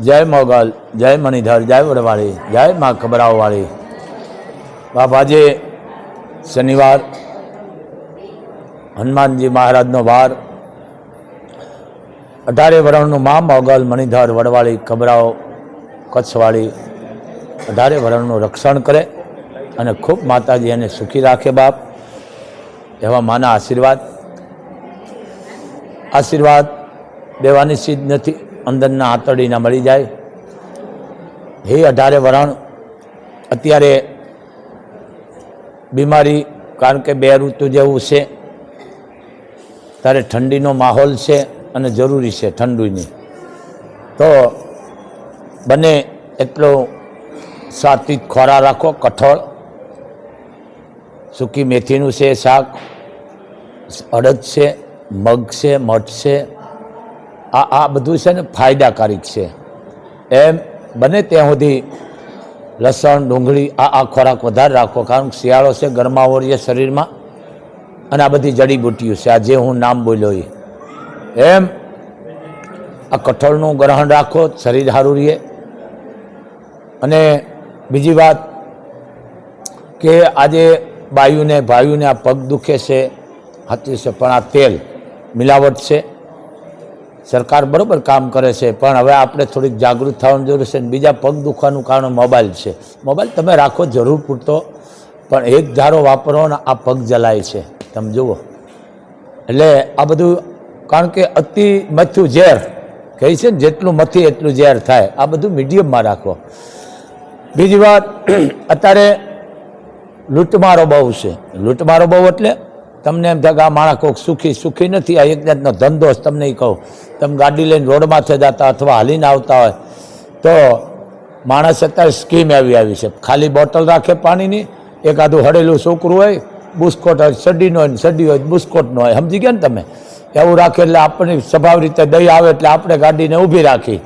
જય મોગલ, જય મણિધર, જય વડવાળી, જય મા ખબરાઓવાળી. બાપ આજે શનિવાર, હનુમાનજી મહારાજનો વાર. અઢારે વરણનું મા મોગલ, મણિધર, વડવાળી, ખબરાઓ, કચ્છવાળી અઢારે વરણનું રક્ષણ કરે અને ખૂબ માતાજી એને સુખી રાખે બાપ, એવા માના આશીર્વાદ. આશીર્વાદ દેવાની સિદ્ધ નથી. અંદરના આંતરડીના મળી જાય. હે અઢારે વરણ, અત્યારે બીમારી, કારણ કે બે ઋતુ જેવું છે. ત્યારે ઠંડીનો માહોલ છે અને જરૂરી છે ઠંડીની. તો બને એટલો સાત્વિક ખોરાક રાખો, કઠોળ. સૂકી મેથીનું છે શાક. અડદ છે, મગ છે, મઠ છે. આ આ બધું છે ને ફાયદાકારક છે. એમ બને ત્યાં સુધી લસણ, ડુંગળી આ આ ખોરાક વધારે રાખો. કારણ કે શિયાળો છે ગરમાવો રહીએ શરીરમાં. અને આ બધી જડીબુટીઓ છે. આ જે હું નામ બોલ્યો એ. એમ આ કઠોળનું ગ્રહણ રાખો, શરીર સારું રહીએ અને બીજી વાત કે આજે બાયુને, ભાયુને આ પગ દુખે છે સાચું છે, પણ આ તેલ મિલાવટ છે. સરકાર બરાબર કામ કરે છે, પણ હવે આપણે થોડીક જાગૃત થવાની જરૂર છે બીજા પગ દુખવાનું કારણ મોબાઈલ છે. મોબાઈલ તમે રાખો જરૂર પૂરતો, પણ એક ધારો વાપરો ને આ પગ જલાય છે. તમે જુઓ. એટલે આ બધું, કારણ કે અતિ મથ્યું ઝેર, કહે છે ને જેટલું મથી એટલું ઝેર થાય. આ બધું મીડિયમમાં રાખો. બીજી વાત, અત્યારે લૂંટમારો બહુ છે. લૂંટમારો બહુ એટલે તમને એમ થાય કે આ માણસ કોઈક સુખી સુખી નથી, આ એક જાતનો ધંધો જ તમને કહું. તમે ગાડી લઈને રોડમાંથી જતા અથવા હાલીને આવતા હોય, તો માણસ અત્યારે સ્કીમ આવી આવી છે. ખાલી બોટલ રાખે પાણીની, એકાદું હળેલું છોકરું હોય, બુસ્કોટ હોય, સડીનો હોય સડી હોય, બુસ્કોટનો હોય. સમજી ગયા ને તમે? એવું રાખે એટલે આપણને સ્વભાવ રીતે દઈ આવે એટલે આપણે ગાડીને ઊભી રાખી.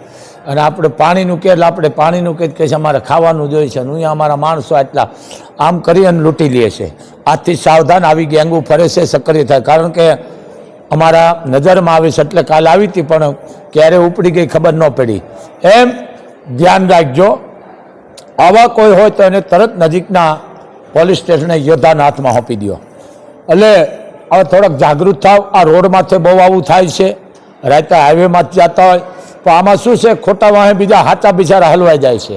અને આપણે પાણીનું કે એટલે આપણે પાણીનું કે છે, અમારે ખાવાનું જોઈએ છે. અહીંયા અમારા માણસો એટલા આમ કરી અને લૂંટી લઈએ છે. આજથી સાવધાન આવી ગેંગું ફરે છે, સક્રિય થાય. કારણ કે અમારા નજરમાં આવી છે, એટલે કાલ આવી હતી, પણ ક્યારે ઉપડી ગઈ ખબર ન પડી. એમ ધ્યાન રાખજો, આવા કોઈ હોય તો એને તરત નજીકના પોલીસ સ્ટેશને યોદ્ધાના હાથમાં સોંપી દો. એટલે હવે થોડાક જાગૃત થાવ, આ રોડમાંથી બહુ આવું થાય છે, રાતે હાઈવેમાં જતા હોય તો આમાં શું છે, ખોટા વાહે બીજા હાચા બિચારા હલવાઈ જાય છે.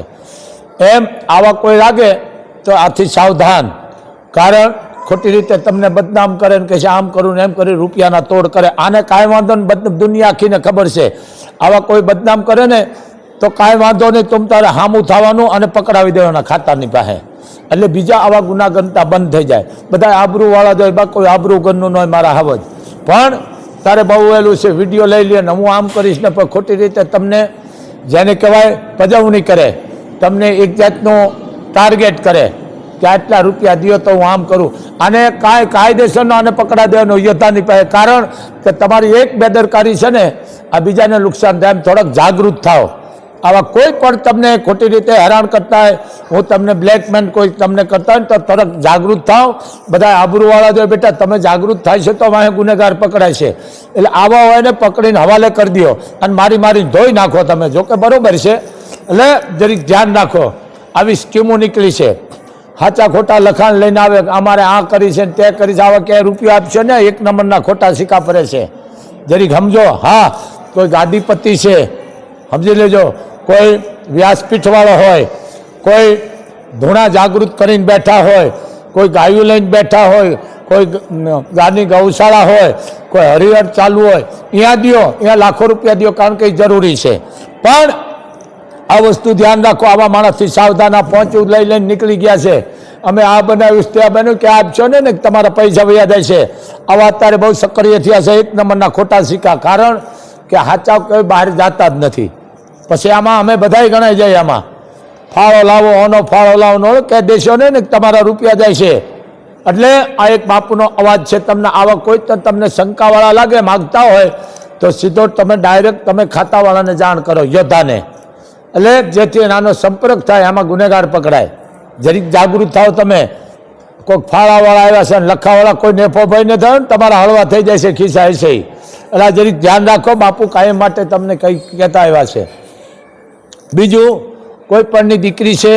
એમ આવા કોઈ લાગે તો આથી સાવધાન કારણ ખોટી રીતે તમને બદનામ કરે ને કે છે, આમ કરું ને એમ કરી, રૂપિયાના તોડ કરે. આને કાંઈ વાંધો ને દુનિયા આખીને ખબર છે. આવા કોઈ બદનામ કરે ને, તો કાંઈ વાંધો નહીં તમ તારે હામું થવાનું અને પકડાવી દેવાના ખાતાની પાસે. એટલે બીજા આવા ગુના ગણતા બંધ થઈ જાય. બધા આબરૂવાળા જ બા કોઈ આબરૂ ગણનું ન હોય મારા હવજ પણ તારે બહુ વહેલું છે, વીડિયો લઈ લે ને હું આમ કરીશ ને પણ ખોટી રીતે તમને જેને કહેવાય પજવણી કરે. તમને એક જાતનું ટાર્ગેટ કરે. કે આટલા રૂપિયા દો તો હું આમ કરું. અને કાંઈ કાયદેસરનો આને પકડા દેવાનો યોદ્ધાની પાસે. કારણ કે તમારી એક બેદરકારી છે ને, આ બીજાને નુકસાન થાય એમ થોડાક જાગૃત થાઓ. આવા કોઈ પણ તમને ખોટી રીતે હેરાન કરતા હોય, હું તમને બ્લેકમેન કોઈ તમને કરતા હોય તો તરત જાગૃત થાવ બધા આબરૂવાળા જો બેટા, તમે જાગૃત થાય છે તો વાંહે ગુનેગાર પકડાય છે. એટલે આવા હોય ને પકડીને હવાલે કરી દો અને મારી મારી ધોઈ નાખો તમે. જો કે બરોબર છે. એટલે જરીક ધ્યાન રાખો. આવી સ્કીમો નીકળી છે. સાચા ખોટા લખાણ લઈને આવે, અમારે આ કરી છે તે કરી છે. આવા ક્યાંય રૂપિયા આપશે ને, એક નંબરના ખોટા સિક્કા ફરે છે. જરીક સમજો, હા, કોઈ ગાદીપતિ છે, સમજી લેજો, કોઈ વ્યાસપીઠવાળો હોય, કોઈ ધૂણા જાગૃત કરીને બેઠા હોય, કોઈ ગાયું લઈને બેઠા હોય, કોઈ ગાની ગૌશાળા હોય, કોઈ હરિહર ચાલુ હોય ત્યાં દ્યો અહીંયા લાખો રૂપિયા દો કારણ કે જરૂરી છે. પણ આ વસ્તુ ધ્યાન રાખો. આવા માણસથી સાવધાન આ લઈ લઈને નીકળી ગયા છે. અમે આ બનાવ્યું ત્યાં બન્યું કે આપશો ને ને તમારા પૈસા વયા જાય છે. આવા અત્યારે બહુ સક્રિય થયા છે, એક નંબરના ખોટા સિક્કા. કારણ કે હાચા કોઈ બહાર જતા જ નથી. પછી આમાં અમે બધાય ગણાઈ જાય આમાં. ફાળો લાવો ઓનો ફાળો લાવો કે દેશો ને તમારા રૂપિયા જાય છે. એટલે આ એક બાપુનો અવાજ છે, તમને આવા કોઈ તમને શંકાવાળા લાગે, માગતા હોય, તો સીધો તમે ડાયરેક્ટ તમે ખાતાવાળાને જાણ કરો, યોદ્ધાને. એટલે જેથી નાનો સંપર્ક થાય, આમાં ગુનેગાર પકડાય. જરીક જાગૃત થાવ તમે. કોઈક ફાળાવાળા આવ્યા છે લખાવાળા કોઈ નેફો ભાઈ ને થાય ને તમારા હળવા થઈ જાય છે, ખિસ્સા હશે એટલે જરીક ધ્યાન રાખો, બાપુ કાયમ માટે તમને કંઈ કહેતા આવ્યા છે. બીજું, કોઈ પણની દીકરી છે,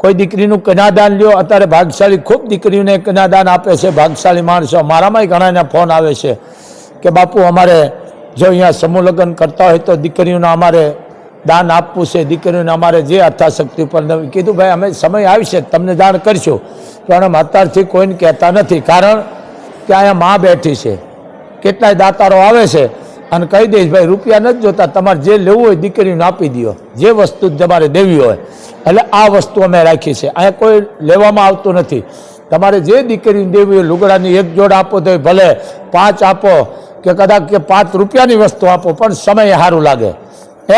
કોઈ દીકરીનું કન્યાદાન લ્યો, અત્યારે ભાગશાળી ખૂબ દીકરીઓને કન્યાદાન આપે છે, ભાગશાળી માણસો. મારામાંય ઘણાને ફોન આવે છે કે બાપુ અમારે જો અહીંયા સમૂહ લગ્ન કરતા હોય તો દીકરીઓના અમારે દાન આપવું છે, દીકરીઓને અમારે જે અથાશક્તિ નવી કીધું, ભાઈ, અમે સમય આવશે, તમને જાણ કરશું. પણ અમે અત્યારથી કોઈને કહેતા નથી. કારણ કે અહીંયા માં બેઠી છે. કેટલાય દાતારો આવે છે અને કહી દઈશ ભાઈ, રૂપિયા નથી જોતા, તમારે જે લેવું હોય દીકરીને આપી દો જે વસ્તુ તમારે દેવી હોય. એટલે આ વસ્તુ અમે રાખી છે. અહીંયા કોઈ લેવામાં આવતું નથી. તમારે જે દીકરીને દેવી હોય, લુગડાની એક જોડ આપો તો ભલે પાંચ આપો કે કદાચ કે પાંચ રૂપિયાની વસ્તુ આપો, પણ સમય સારું લાગે.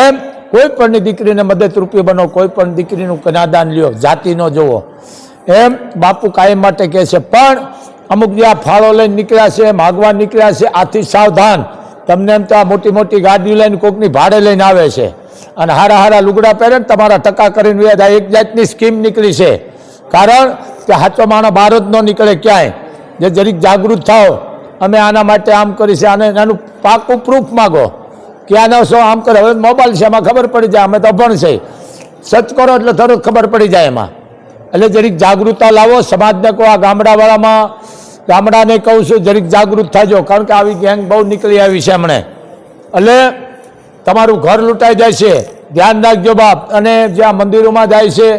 એમ કોઈ પણ દીકરીને મદદરૂપી બનો કોઈ પણ દીકરીનું કનાદાન લ્યો ન જોવો એમ બાપુ કાયમ માટે કહે છે, પણ અમુક જે આ ફાળો લઈને નીકળ્યા છે, માગવા નીકળ્યા છે, આથી સાવધાન. તમને એમ તો આ મોટી મોટી ગાડીઓ લઈને કોકની ભાડે લઈને આવે છે. અને હારા હારા લુગડા પહેરે ને તમારા ટકા કરીને વ્યાજ, આ એક જાતની સ્કીમ નીકળી છે. કારણ કે હાચો માણો બહાર જ ન નીકળે ક્યાંય. જે જરીક જાગૃત થાઓ, અમે આના માટે આમ કરી છે, આને એનું પાકું પ્રૂફ માગો. કે ન શું આમ કરો. હવે મોબાઈલ છે એમાં ખબર પડી જાય. અમે તો અભણ છે. સચ કરો એટલે તરત ખબર પડી જાય એમાં. એટલે જરીક જાગૃતતા લાવો. સમાજને કહો, આ ગામડાવાળામાં ગામડાને કહું છું, જરીક જાગૃત થાજો. કારણ કે આવી ગેંગ બહુ નીકળી આવી છે હમણે. એટલે તમારું ઘર લૂંટાઈ જાય છે. ધ્યાન રાખજો બાપ. અને જ્યાં મંદિરોમાં જાય છે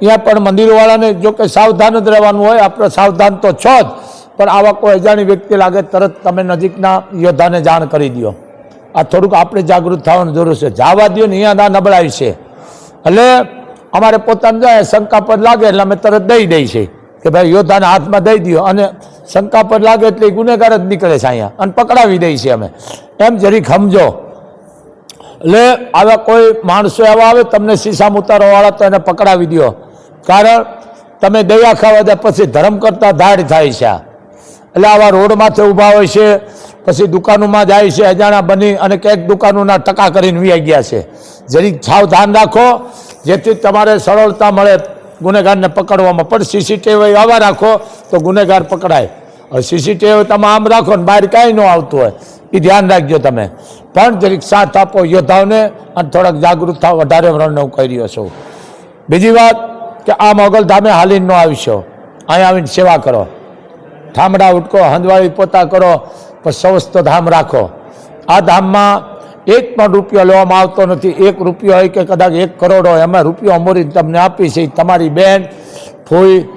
ત્યાં પણ મંદિરોવાળાને જો કે સાવધાન જ રહેવાનું હોય. આપણે સાવધાન તો છો જ. પણ આવા કોઈ અજાણી વ્યક્તિ લાગે, તરત તમે નજીકના યોદ્ધાને જાણ કરી દો આ થોડુંક આપણે જાગૃત થવાની જરૂર છે. જવા દો ને અહીંયા ના નબળાય છે. એટલે અમારે પોતાને જાય શંકાપદ લાગે એટલે અમે તરત દઈ દઈ છે કે ભાઈ યોદ્ધાને હાથમાં દઈ દો અને શંકાપદ લાગે એટલે ગુનેગાર જ નીકળે છે અહીંયા. અને પકડાવી દઈ છે અમે. એમ જરીક સમજો. એટલે આવા કોઈ માણસો એવા આવે તમને સીસામ ઉતારવાવાળા તો એને પકડાવી દો કારણ તમે દયા ખાવા પછી ધર્મ કરતા ધાડ થાય છે એટલે આવા રોડમાંથી ઊભા હોય છે. પછી દુકાનોમાં જાય છે અજાણા બની અને ક્યાંક દુકાનોના ટકા કરીને વી ગયા છે. જરીક સાવધાન રાખો, જેથી તમારે સરળતા મળે ગુનેગારને પકડવામાં. પણ સીસીટીવી આવા રાખો તો ગુનેગાર પકડાય. હવે સીસીટીવી તમે આમ રાખો ને બહાર કાંઈ ન આવતું હોય. એ ધ્યાન રાખજો તમે. પણ જરીક સાથ આપો યોદ્ધાઓને અને થોડાક જાગૃત થાવ વધારે વર્ણન હું કરી રહ્યો છું. બીજી વાત કે આ મોગલ ધામે હાલીને ન આવશો. અહીંયા આવીને સેવા કરો. ઠામડા ઉટકો, હંદવાળી પોતા કરો. પણ સ્વસ્થ ધામ રાખો. આ ધામમાં એક પણ રૂપિયો લેવામાં આવતો નથી. એક રૂપિયો હોય કે કદાચ એક કરોડ હોય એમાં રૂપિયો અમોરીને તમને આપી છે તમારી બેન ફૂઈ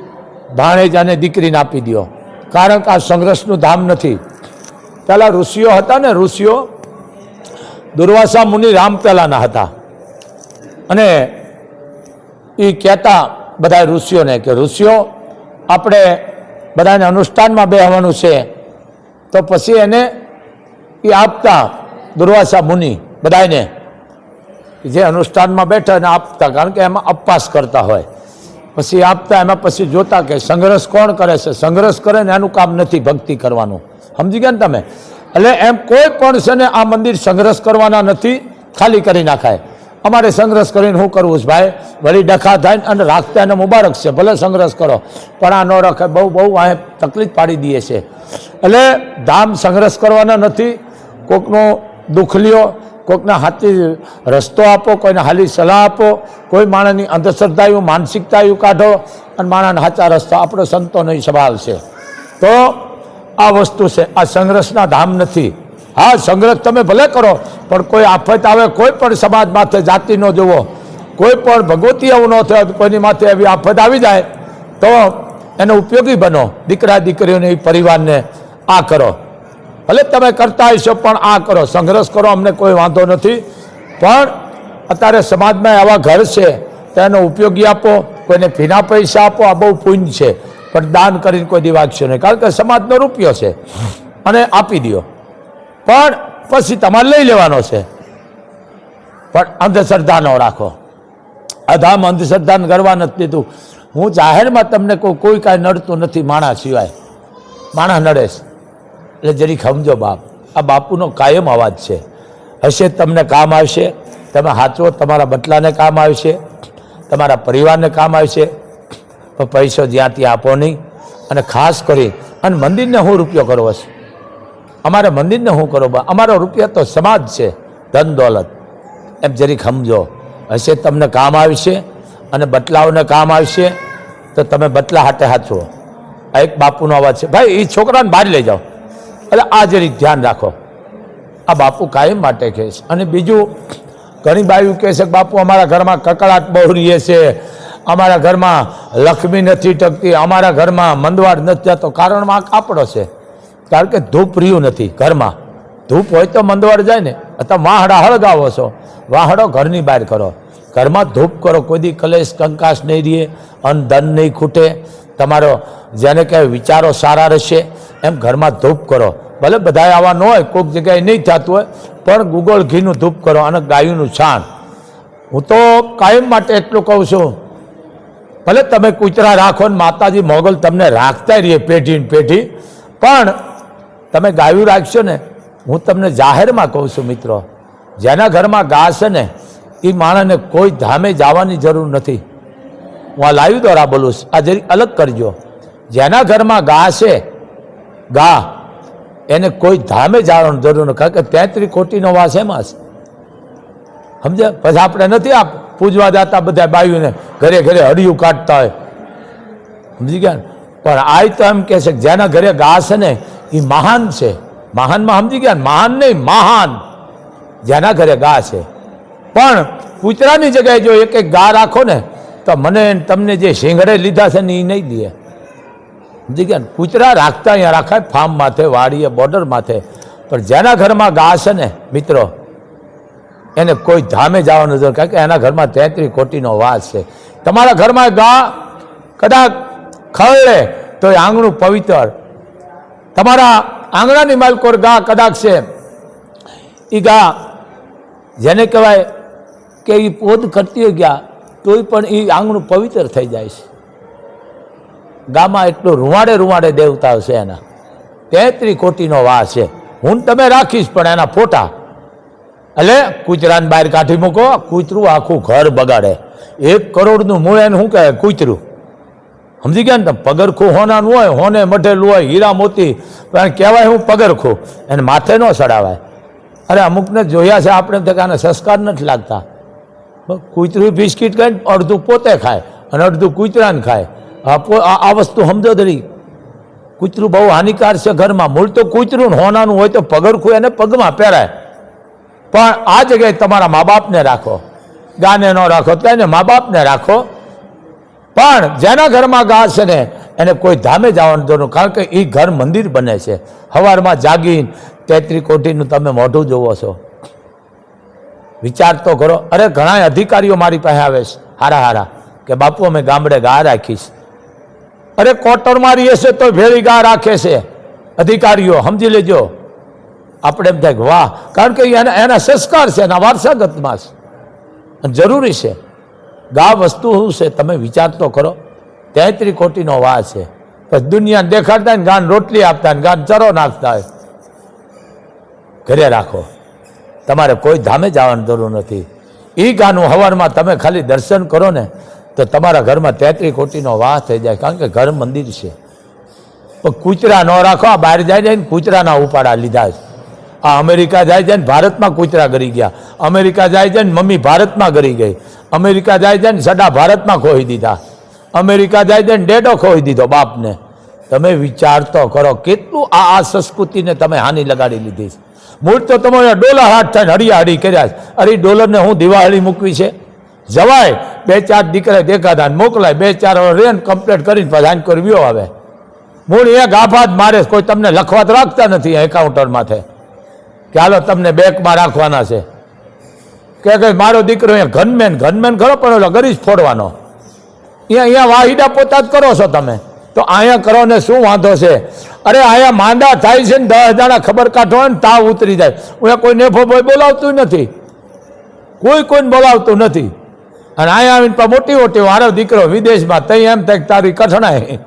ભાણેજ અને દીકરીને આપી દો કારણ કે આ સંઘર્ષનું ધામ નથી. પહેલાં ઋષિઓ હતા ને, ઋષિઓ દુર્વાસા મુનિ રામ પહેલાંના હતા. અને એ કહેતા બધા ઋષિઓને કે, ઋષિઓ, આપણે બધાને અનુષ્ઠાનમાં બેહવાનું છે. તો પછી એને એ આપતા દુર્વાસા મુનિ બધાને જે અનુષ્ઠાનમાં બેઠા એને આપતા, કારણ કે એમાં અપવાસ કરતા હોય. પછી આપતા, એમાં પછી જોતા કે સંઘર્ષ કોણ કરે છે? સંઘર્ષ કરે ને એનું કામ નથી ભક્તિ કરવાનું. સમજી ગયા ને તમે? એટલે એમ કોઈ પણ છે ને આ મંદિર સંઘર્ષ કરવાના નથી, ખાલી કરી નાખાય. અમારે સંઘર્ષ કરીને શું કરવું છે ભાઈ? વળી ડખા થાય અને રાખતા એને મુબારક છે. ભલે સંઘર્ષ કરો, પણ આ ન રખે. બહુ બહુ આ તકલીફ પાડી દઈએ છે. એટલે ધામ સંઘર્ષ કરવાના નથી. કોકનો દુઃખ લ્યો કોઈકના હાથી રસ્તો આપો, કોઈને હાલી સલાહ આપો, કોઈ માણસની અંધશ્રદ્ધાયું, માનસિકતાયું કાઢો અને માણસને સાચા રસ્તો, આપણો સંતોનો સવાલ છે. તો આ વસ્તુ છે. આ સંઘર્ષના ધામ નથી. હા સંઘર્ષ તમે ભલે કરો, પણ કોઈ આફત આવે, કોઈ પણ સમાજ માથે જાતિ ન જુઓ, કોઈ પણ ભગવતી એવું ન થાય કોઈની માથે એવી આફત આવી જાય, તો એનો ઉપયોગી બનો. દીકરા, દીકરીઓને પરિવારને આ કરો. ભલે તમે કરતા હશો, પણ આ કરો. સંઘર્ષ કરો, અમને કોઈ વાંધો નથી. પણ અત્યારે સમાજમાં આવા ઘર છે, તો એનો ઉપયોગી આપો, કોઈને ફીના પૈસા આપો, આ બહુ પુણ્ય છે. પણ દાન કરીને કોઈ દી વાગશો નહીં. કારણ કે સમાજનો રૂપિયો છે. અને આપી દો પણ પછી તમારે લઈ લેવાનો છે. પણ અંધશ્રદ્ધા ન રાખો. અધામ અંધશ્રદ્ધા કરવા નથી દીધું. હું જાહેરમાં તમને કોઈ કોઈ કાંઈ નડતું નથી માણા સિવાય. માણા નડે છે. એટલે જરીક સમજો બાપ. આ બાપુનો કાયમ અવાજ છે. હશે તમને કામ આવશે. તમે હાચવો તમારા બટલાને કામ આવશે. તમારા પરિવારને કામ આવશે. પણ પૈસો જ્યાં ત્યાં આપો નહીં. અને ખાસ કરી, અને મંદિરને હું રૂપિયો કરવો છે. અમારે મંદિરને શું કરો અમારો રૂપિયા તો સમાજ છે, ધન દોલત. એમ જરીક સમજો. હશે તમને કામ આવશે અને બટલાઓને કામ આવશે તો તમે બટલા હાટે હાચવો આ એક બાપુનો અવાજ છે. ભાઈ એ છોકરાને બહાર લઈ જાઓ. એટલે આ જરીક ધ્યાન રાખો. આ બાપુ કાયમ માટે કહે છે. અને બીજું, ઘણી બાયું કહે છે કે બાપુ, અમારા ઘરમાં કકળાટ બહુ રહીએ છે. અમારા ઘરમાં લક્ષ્મી નથી ટકતી. અમારા ઘરમાં મંદવાડ નથી. જતો કારણમાં આ કાપડો છે. કારણ કે ધૂપ રહ્યું નથી ઘરમાં. ધૂપ હોય તો મંદવાડ જાય ને અથવા વાહડા હળગાવો છો. વાહડો ઘરની બહાર કરો. ઘરમાં ધૂપ કરો, કોઈ દી કલેશ કંકાશ નહીં રહીએ, અન્ન, ધન નહીં ખૂટે. તમારો જેને કહેવાય વિચારો સારા રહેશે. એમ ઘરમાં ધૂપ કરો. ભલે બધાએ આવા ન હોય, કોઈક જગ્યાએ નહીં થતું હોય, પણ ગુગળ ઘીનું ધૂપ કરો અને ગાયુંનું છાણ. હું તો કાયમ માટે એટલું કહું છું. ભલે તમે કૂતરા રાખો ને માતાજી મોગલ તમને રાખતા રહીએ પેઢી પેઢી, પણ તમે ગાયું રાખશો ને, હું તમને જાહેરમાં કહું છું મિત્રો, જેના ઘરમાં ગા છે ને એ માણસને કોઈ ધામે જવાની જરૂર નથી. હું આ લાઈવ દ્વારા બોલું છું. આ જરી અલગ કરજો. જેના ઘરમાં ગા છે, ગા, એને કોઈ ધામે જવાની જરૂર નથી. કારણ કે તેત્રી કોટીનો વાસ એમાં છે સમજ્યા? પછી આપણે નથી આપ પૂજવા જતા બધા બાયુને ઘરે ઘરે હરિયું કાઢતા હોય. સમજી ગયા? પણ આ તો એમ કહે છે જેના ઘરે ગા છે ને એ મહાન છે. મહાનમાં સમજી ગયા? મહાન નહીં, મહાન. જેના ઘરે ગા છે. પણ કૂતરાની જગ્યાએ જો એક એક ગા રાખો ને, તો મને તમને જે શિંગડે લીધા છે ને એ નહીં દે. સમજી ગયા? કૂતરા રાખતા અહીંયા રાખાય ફાર્મ માથે, વાડીએ, બોર્ડર માથે. પણ જેના ઘરમાં ગા છે ને, મિત્રો, એને કોઈ ધામે જવાનું જરૂર કારણ કે એના ઘરમાં તેત્રી કોટીનો વાસ છે. તમારા ઘરમાં ગા કદાચ ખરડે તો એ આંગણું પવિત્ર તમારા આંગણાની માલકોર ગા કદાચ છે. એ ગા જેને કહેવાય કે એ પોદ કરતી ગયા, તોય પણ એ આંગણું પવિત્ર થઈ જાય છે. ગામાં એટલો રૂવાડે રૂવાડે દેવતા છે એના. તેત્રી કોટીનો વાસ છે. હું તમે રાખીશ પણ એના ફોટા. એટલે કૂતરાને બહાર કાઢી મૂકો, કૂતરું આખું ઘર બગાડે. એક કરોડનું મૂળ એને શું કહે? કૂતરું. સમજી ગયા ને તમે પગરખું હોનાનું હોય, હોને મઢેલું હોય, હીરા મોતી, પણ કહેવાય હું પગરખું. એને માથે ન ચડાવાય. અરે અમુકને જોયા છે આપણે તો આને સંસ્કાર નથી લાગતા. કૂતરું બિસ્કિટ ખાય અડધું પોતે ખાય અને અડધું કૂતરાને ખાય. આ વસ્તુ સમજો દરી કૂતરું બહુ હાનિકાર છે ઘરમાં. મૂળ તો કૂતરું હોનાનું હોય તો પગરખું એને પગમાં પહેરાય. પણ આ જગ્યાએ તમારા મા બાપને રાખો. ગાને ન રાખો તો એને મા બાપને રાખો. પણ જેના ઘરમાં ગા છે ને, એને કોઈ ધામે જવાનું જરૂર કારણ કે એ ઘર મંદિર બને છે. સવારમાં જાગીને તેત્રી કોટીનું તમે મોઢું જોવો છો. વિચાર તો કરો. અરે ઘણા અધિકારીઓ મારી પાસે આવે છે. હારા હારા. કે બાપુ, અમે ગામડે ગા રાખીશ. અરે, કોટર રહીએ છે તો ભેળી ગા રાખે છે. અધિકારીઓ, સમજી લેજો. આપણે એમ થાય વાહ. કારણ કે એના એના સંસ્કાર છે, એના વારસાગતમાં છે. જરૂરી છે. ગા વસ્તુ શું છે? તમે વિચાર તો કરો. તેત્રી કોટીનો વા છે. પછી દુનિયા દેખાડતા ને ગાન રોટલી આપતા ને ગાન ચરો નાખતા હોય. ઘરે રાખો. તમારે કોઈ ધામે જવાની જરૂર નથી. એ ગાનું હવારમાં તમે ખાલી દર્શન કરો ને, તો તમારા ઘરમાં તેત્રી કોટીનો વાહ થઈ જાય. કારણ કે ઘર મંદિર છે. પણ કૂતરા ન રાખો. આ બહાર જાય જાય ને કૂતરાના ઉપાડા લીધા છે. આ અમેરિકા જાય જાય ને ભારતમાં કૂતરા ગરી ગયા. અમેરિકા જાય જાય ને મમ્મી ભારતમાં ગરી ગઈ. અમેરિકા જાય છે ને સડા ભારતમાં ખોઈ દીધા. અમેરિકા જાય છે ને ડેડો ખોઈ દીધો બાપને. તમે વિચાર તો કરો, કેટલું આ આ સંસ્કૃતિને તમે હાનિ લગાડી લીધી છે. મૂળ તો તમારે ડોલર હાથ થઈને હડિયા હડી કર્યા છે. અરે ડોલરને હું દિવાળી મૂકવી છે? જવાય. બે ચાર દીકરા દેખાતા મોકલાય. બે ચાર રેન કમ્પ્લીટ કરીને પછી આન કરવ્યો આવે. મૂળ એ આફાત મારે કોઈ તમને લખવા તો રાખતા નથી એકાઉન્ટર માથે. કે હાલો તમને બેંકમાં રાખવાના છે. કે કે મારો દીકરો અહીંયા ઘનમેન ઘનમેન ખરો પણ ઓલો ગરીશ ફોડવાનો. અહીંયા અહીંયા વાહિડા પોતા જ કરો છો તમે. તો અહીંયા કરો ને શું વાંધો છે? અરે અહીંયા માંદા થાય છે ને દસ દાડા ખબર કાઢો ને તાવ ઉતરી જાય. હું કોઈ નેફો ભાઈ બોલાવતું નથી. કોઈ કોઈને બોલાવતું નથી. અને અહીંયા આવીને પણ મોટી મોટી મારો દીકરો વિદેશમાં તઈ એમ થાય તારી કઠણાય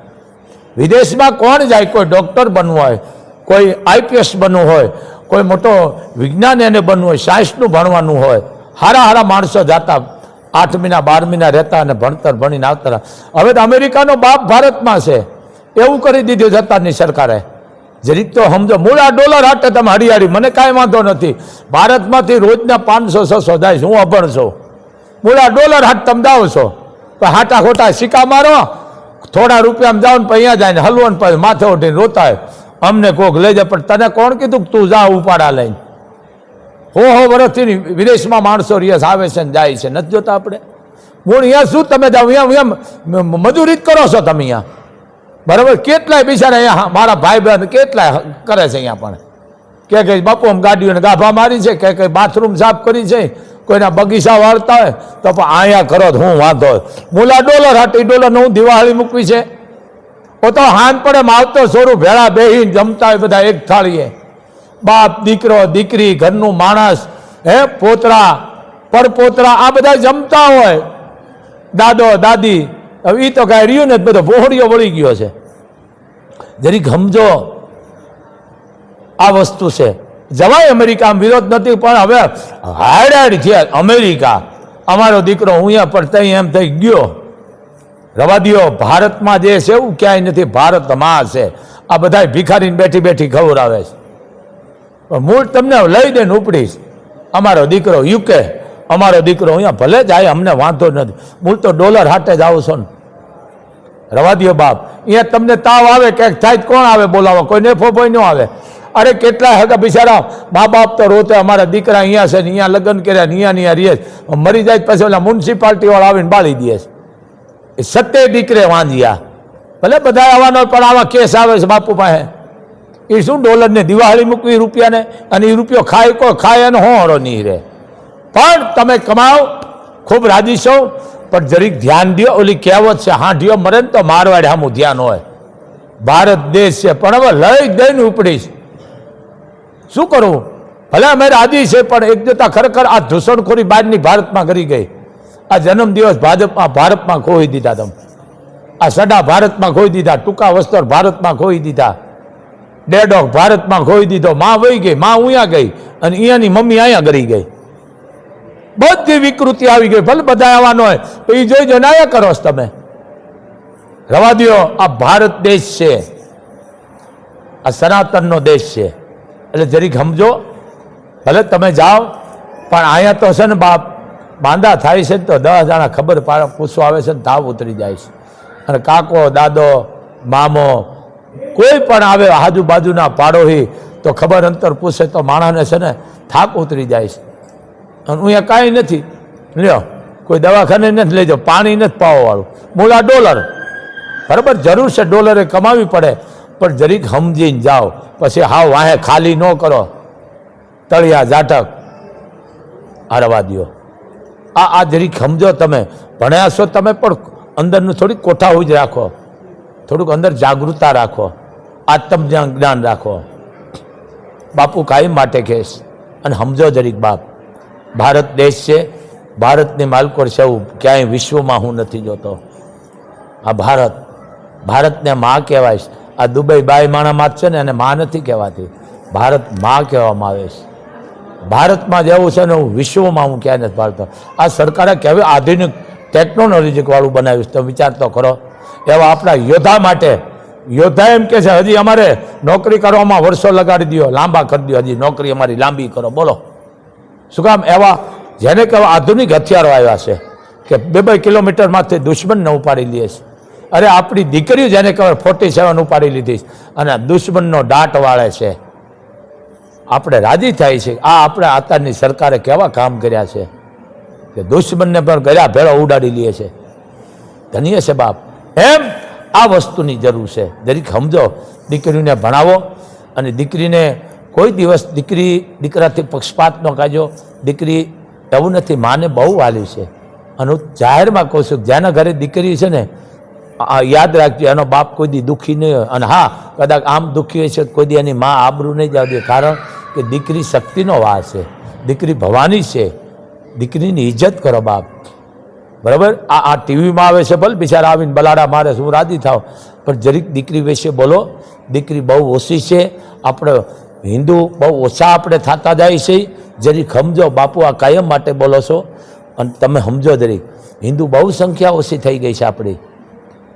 વિદેશમાં કોણ જાય? કોઈ ડૉક્ટર બનવું હોય, કોઈ આઈપીએસ બનવું હોય, કોઈ મોટો વિજ્ઞાન એને બનવું હોય, સાયન્સનું ભણવાનું હોય. હારા હારા માણસો જાતા આઠ મહિના બાર મહિના રહેતા અને ભણતર ભણીને આવતા હવે તો અમેરિકાનો બાપ ભારતમાં છે. એવું કરી દીધું જતાની સરકારે. જરીક તો સમજો, મૂળા ડોલર હાટે તમે હરિયાળી. મને કાંઈ વાંધો નથી. ભારતમાંથી રોજના પાંચસો, છસો જાય છે. હું અભણ છું. મૂળા ડોલર હાટ તમે જાઓ છો. પણ હાટા ખોટા સિક્કા મારો. થોડા રૂપિયામાં જાઓ ને અહીંયા જાય ને હલવો ને પછી માથે ઉઠીને રોતા હોય અમને કોક લઈ જાય. પણ તને કોણ કીધું કે તું જા ઉપાડા લઈને? હો હો વર્ષથી વિદેશમાં માણસો રિયસ આવે છે ને જાય છે. નથી જોતા આપણે? મૂળ અહીંયા શું? તમે જાઓ, અહીંયા અહીંયા મજૂરી જ કરો છો તમે અહીંયા. બરાબર? કેટલાય બિચારા અહીંયા મારા ભાઈ બહેન કેટલાય કરે છે અહીંયા પણ. કે કંઈ બાપુ આમ ગાડીઓને ગાભા મારી છે, કે કંઈ બાથરૂમ સાફ કરી છે, કોઈના બગીચા વાળતા હોય, તો પણ અહીંયા કરો તો હું વાંધો મુલા ડોલર હાટી ડોલર હું દિવાળી મૂકવી છે. તો હાન પડે માવતો સોરું ભેળા બેહીને જમતા હોય બધા એક થાળીએ. બાપ, દીકરો, દીકરી, ઘરનું માણસ, હે, પોતરા, પરપોતરા, આ બધા જમતા હોય. દાદો, દાદી, હવે એ તો કાંઈ રહ્યું ને, બધો બોહડીઓ વળી ગયો છે. જરીક સમજો આ વસ્તુ છે. જવાય અમેરિકામાં વિરોધ નથી, પણ હવે હાડ હાડ છે અમેરિકા. અમારો દીકરો હું અહીંયા પણ તઈ એમ થઈ ગયો. રવા દ્યો, ભારતમાં જે છે એવું ક્યાંય નથી, ભારતમાં છે. આ બધા ભિખારીને બેઠી બેઠી ખવડાવે છે. મૂળ તમને લઈ દે ઉપડીશ. અમારો દીકરો યુકે અમારો દીકરો અહીંયા ભલે જાય, અમને વાંધો નથી. મૂળ તો ડોલર હાટે જ આવશો ને. રવા દ્યો બાપ. અહીંયા તમને તાવ આવે, ક્યાંક થાય કોણ આવે બોલાવો? કોઈ નેફો કોઈ ન આવે. અરે કેટલા હતા બિચારા મા બાપ તો રોતે અમારા દીકરા અહીંયા છે ને, અહીંયા લગ્ન કર્યા અહીંયા અહીંયા રહીએ. મરી જાય પછી ઓલા મ્યુનિસિપાલિટી વાળા આવીને બાળી દે છે. એ સત્ય દીકરે વાંધ્યા ભલે બધા આવવાનો પણ આવા કેસ આવે છે બાપુ પાસે. એ શું ડોલરને દિવાળી મૂકવી રૂપિયાને? અને એ રૂપિયો ખાય કોઈ ખાય અને હોળો નહીં રહે. પણ તમે કમાઓ, ખૂબ રાજી છો, પણ જરીક ધ્યાન દો ઓલી કહેવત છે હાંઢિયો મરે ને તો મારવાડે આમું ધ્યાન હોય. ભારત દેશ છે, પણ હવે લઈ દઈને ઉપડીશ શું કરવું ભલે અમે રાજી છે, પણ એક જતા ખરેખર આ ધૂસણખોરી બહારની ભારતમાં કરી ગઈ. આ જન્મ દિવસ ભાજપમાં, ભારતમાં ખોઈ દીધા તમે. આ સડા ભારતમાં ખોઈ દીધા, ટૂંકા વસ્ત્ર ભારતમાં ખોઈ દીધા. ડેડોગ ભારતમાં ખોઈ દીધો. માં વહી ગઈ, માં ઉયા ગઈ અને અહીંયાની મમ્મી અહીંયા ગરી ગઈ. બધી વિકૃતિ આવી ગઈ. ભલે બધા આવવાનો હોય, તો એ જોઈ જોઈને આયા કરો તમે. રવા દ્યો, આ ભારત દેશ છે. આ સનાતનનો દેશ છે. એટલે જરીક સમજો, ભલે તમે જાઓ, પણ અહીંયા તો છે ને બાપ માંદા થાય છે ને તો દસ જણા ખબર પૂછવા આવે છે ને તાવ ઉતરી જાય છે. અને કાકો, દાદો, મામો કોઈ પણ આવે આજુબાજુના પાડોહી, તો ખબર અંતર પૂછે તો માણસને છે ને થાક ઉતરી જાય છે. અને અહીંયા કાંઈ નથી. લ્યો, કોઈ દવાખાને નથી લઈ જાઓ પાણી નથી પાવાવાળું. મૂળા ડોલર. બરાબર, જરૂર છે ડોલરે કમાવી પડે, પણ જરીક સમજીને જાઓ. પછી હાવ વાહે ખાલી ન કરો. તળિયા, જાટક. આરવા દો આ આ જરીક સમજો તમે. ભણ્યા છો તમે પણ અંદરનું થોડીક કોઠા જ રાખો. થોડુંક અંદર જાગૃતતા રાખો. આત્મજ્ઞાન જ્ઞાન રાખો. બાપુ કાયમ માટે કહેશ. અને સમજો જરીક બાપ. ભારત દેશ છે. ભારતની માલકોર છે એવું ક્યાંય વિશ્વમાં હું નથી જોતો. આ ભારત. ભારતને માં કહેવાય આ દુબઈ બાય માણામાં જ છે ને એને માં નથી કહેવાતી. ભારતમાં કહેવામાં આવે છે. ભારતમાં જેવું છે ને હું વિશ્વમાં હું ક્યાંય નથી પાડતો. આ સરકારે કેવી આધુનિક ટેકનોલોજીવાળું બનાવ્યું છે. તમે વિચાર તો કરો. એવા આપણા યોદ્ધા માટે. યોદ્ધા એમ કે છે, હજી અમારે નોકરી કરવામાં વર્ષો લગાડી દો લાંબા કરી દો હજી નોકરી અમારી લાંબી કરો. બોલો. શું કામ? એવા જેને કહેવા આધુનિક હથિયારો આવ્યા છે કે બે બે કિલોમીટરમાંથી દુશ્મનને ઉપાડી લે છે. અરે, આપણી દીકરીઓ જેને કહેવાય ફોર્ટી સેવન ઉપાડી લીધી અને દુશ્મનનો દાટ વાળે છે. આપણે રાજી થાય છે આ આપણે અત્યારની સરકારે કેવા કામ કર્યા છે કે દુશ્મનને પણ ગયા ભેળો ઉડાડી લે છે. ધન્ય છે બાપ. એમ આ વસ્તુની જરૂર છે. જરીક સમજો, દીકરીને ભણાવો અને દીકરીને કોઈ દિવસ દીકરી, દીકરાથી પક્ષપાત ન કાજો દીકરી એવું નથી, માને બહુ વાલી છે. અને હું જાહેરમાં કહું છું, જેના ઘરે દીકરી છે ને યાદ રાખજો, એનો બાપ કોઈ દી દુઃખી નહીં હોય. અને હા, કદાચ આમ દુઃખી હોય છે, કોઈ દી એની મા આબરૂ નહીં જાવ દે કારણ કે દીકરી શક્તિનો વાસ છે. દીકરી ભવાની છે. દીકરીની ઇજ્જત કરો બાપ. બરાબર? આ આ ટીવીમાં આવે છે ભલે, બિચારા આવીને બલાડા મારે શું રાજી થાવ. પણ જરીક દીકરી વિશે બોલો. દીકરી બહુ ઓછી છે. આપણે હિન્દુ બહુ ઓછા આપણે થતા જાય છે. જરીક સમજો, બાપુ આ કાયમ માટે બોલો છો. અને તમે સમજો જરીક. હિન્દુ બહુ સંખ્યા ઓછી થઈ ગઈ છે આપણી.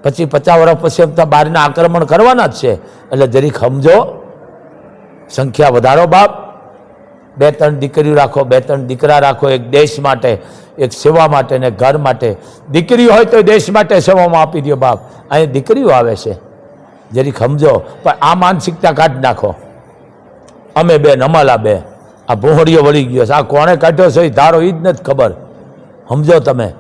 પછી પચાસ વર્ષ પછી એમ તો બહારના આક્રમણ કરવાના જ છે. એટલે જરીક સમજો. સંખ્યા વધારો બાપ. બે ત્રણ દીકરીઓ રાખો બે ત્રણ દીકરા રાખો, એક દેશ માટે, એક સેવા માટે ને ઘર માટે. દીકરી હોય તો દેશ માટે સેવામાં આપી દો બાપ. અહીં દીકરીઓ આવે છે. જરી સમજો, પણ આ માનસિકતા કાઢી નાખો. અમે બે નમાલા બે. આ ભોહડીઓ વળી ગયો છે. આ કોણે કાઢ્યો છે એ ધારો એ જ નથી ખબર. સમજો તમે.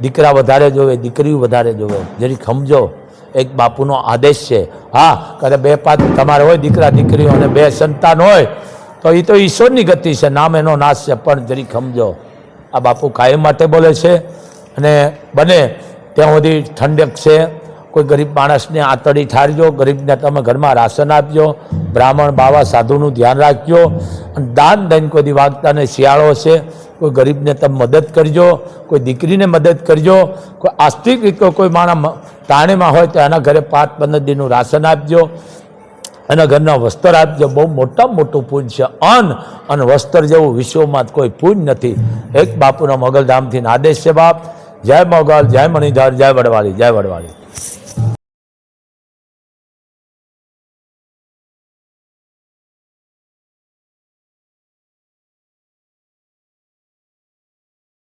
દીકરા વધારે જોવે, દીકરીઓ વધારે જોવે. જરી સમજો. એક બાપુનો આદેશ છે. હા કદાચ બે પાંચ તમારે હોય દીકરા દીકરીઓ અને બે સંતાન હોય તો એ તો ઈશ્વરની ગતિ છે. નામ એનો નાશ છે. પણ જરી સમજો આ બાપુ કાયમ માટે બોલે છે. અને બને ત્યાં સુધી ઠંડક છે. કોઈ ગરીબ માણસને આતડી ઠારજો. ગરીબને તમે ઘરમાં રાશન આપજો. બ્રાહ્મણ, બાવા, સાધુનું ધ્યાન રાખજો. અને દાન દઈને કોઈ વાગતા ને શિયાળો છે. કોઈ ગરીબને તમે મદદ કરજો. કોઈ દીકરીને મદદ કરજો. કોઈ આસ્તિક રીતે કોઈ માણસ તાણેમાં હોય તો એના ઘરે પાંચ પંદર દિનનું રાશન આપજો. એના ઘરના વસ્ત્ર આપજો બહુ મોટામાં મોટું પૂજ છે અન્ન અને વસ્ત્ર જેવું વિશ્વમાં કોઈ પૂજ નથી. એક બાપુના મોગલધામથી આદેશ છે બાપ. જય મોગલ, જય મણિધર, જય વડવાળી જય વડવાળી